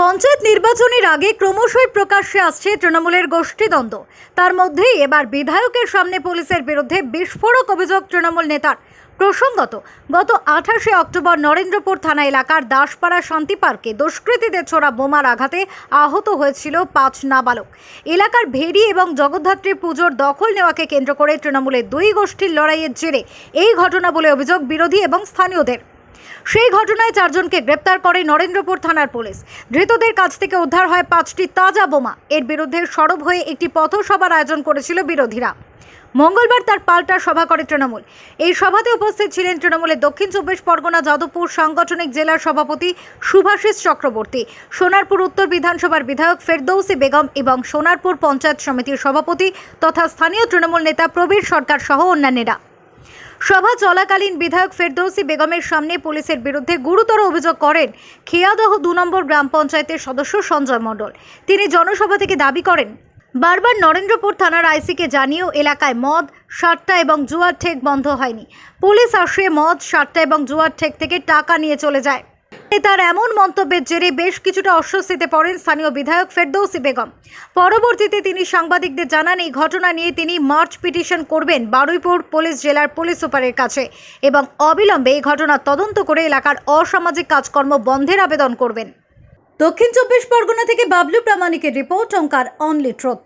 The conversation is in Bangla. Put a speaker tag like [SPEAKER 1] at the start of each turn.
[SPEAKER 1] পঞ্চায়েত নির্বাচনের আগে ক্রমশই প্রকাশ্যে আসছে তৃণমূলের গোষ্ঠীদ্বন্দ্ব। তার মধ্যেই এবার বিধায়কের সামনে পুলিশের বিরুদ্ধে বিস্ফোরক অভিযোগ তৃণমূল নেতার। প্রসঙ্গত, গত আঠাশে অক্টোবর নরেন্দ্রপুর থানা এলাকার দাসপাড়া শান্তি পার্কে দুষ্কৃতীদের ছোড়া বোমার আঘাতে আহত হয়েছিল পাঁচ নাবালক। এলাকার ভেড়ি এবং জগদ্ধাত্রী পুজোর দখল নেওয়াকে কেন্দ্র করে তৃণমূলের দুই গোষ্ঠীর লড়াইয়ের জেরে এই ঘটনা বলে অভিযোগ বিরোধী এবং স্থানীয়দের। সেই ঘটনায় চারজনকে গ্রেপ্তার করে নরেন্দ্রপুর থানার পুলিশ। ধৃতদের কাছ থেকে উদ্ধার হয় পাঁচটি তাজা বোমা। এর বিরুদ্ধে সরব হয়ে একটি পথসভার আয়োজন করেছিল বিরোধীরা। মঙ্গলবার তার পাল্টা সভা করে তৃণমূল। এই সভাতে উপস্থিত ছিলেন তৃণমূলের দক্ষিণ চব্বিশ পরগনা যাদবপুর সাংগঠনিক জেলার সভাপতি সুভাষিস চক্রবর্তী, সোনারপুর উত্তর বিধানসভার বিধায়ক ফেরদৌসি বেগম এবং সোনারপুর পঞ্চায়েত সমিতির সভাপতি তথা স্থানীয় তৃণমূল নেতা প্রবীর সরকার সহ অন্যান্যরা। সভা চলাকালীন বিধায়ক ফেরদৌসি বেগমের সামনে পুলিশের বিরুদ্ধে গুরুতর অভিযোগ করেন খেয়াদহ দু নম্বর গ্রাম পঞ্চায়েতের সদস্য সঞ্জয় মণ্ডল। তিনি জনসভা থেকে দাবি করেন, বারবার নরেন্দ্রপুর থানার আইসিকে জানিয়েও এলাকায় মদ সাতটা এবং জুয়ার ঠেক বন্ধ হয়নি। পুলিশ আসে মদ সাতটা এবং জুয়ার ঠেক থেকে টাকা নিয়ে চলে যায়। তার এমন মন্তব্যের জেরে বেশ কিছুটা অস্বস্তিতে পড়েন স্থানীয় বিধায়ক ফেরদৌসি বেগম। পরবর্তীতে তিনি সাংবাদিকদের জানান, এই ঘটনা নিয়ে তিনি মার্চ পিটিশন করবেন বারুইপুর পুলিশ জেলার পুলিশ সুপারের কাছে এবং অবিলম্বে এই ঘটনার তদন্ত করে এলাকার অসামাজিক কাজকর্ম বন্ধের আবেদন করবেন। দক্ষিণ চব্বিশ পরগনা থেকে বাবলু প্রামাণিকের রিপোর্ট, অঙ্কার, অনলি ট্রুথ।